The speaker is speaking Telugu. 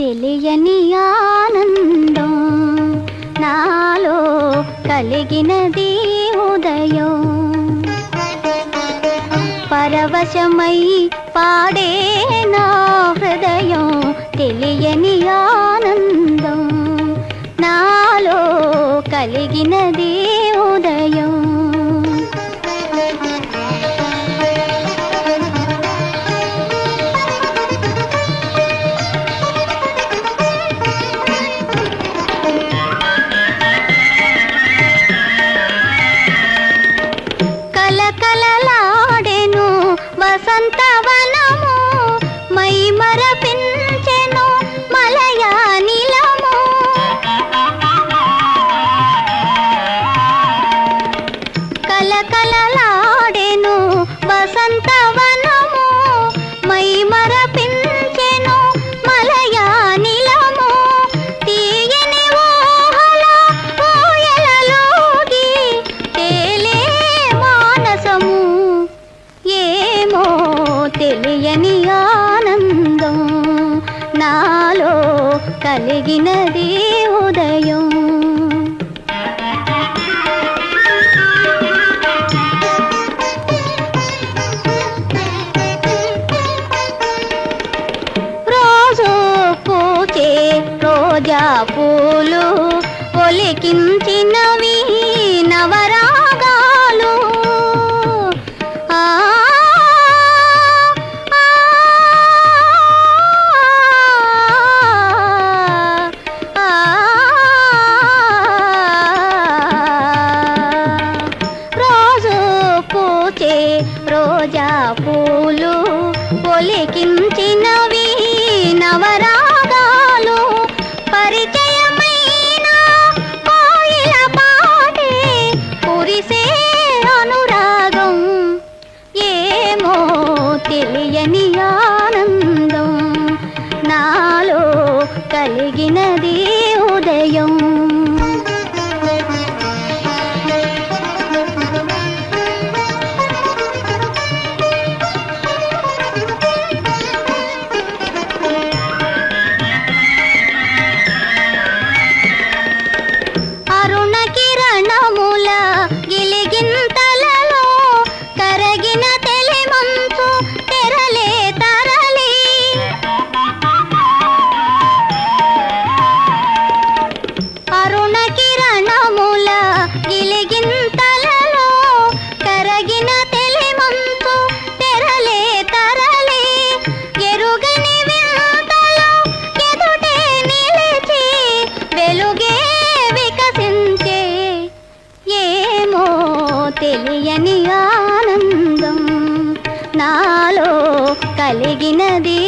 తెలియని ఆనందం నాలో కలిగినది ఉదయం. పరవశమై పాడే నా హృదయం తెలియని ఆనందం నాలో కలిగినది కలిగినది ఉదయం. రోజు పూచే రోజా పూలు ఒలికించినవి. పూచే రోజా పూలు ఒలికించినవి నవరాగాలు పరిచయమైన కోయిల పాటే పురిసే అనురాగం. ఏమో తెలియని ఆనందం నాలో కలిగినది ఉదయం. నాలో కలిగినది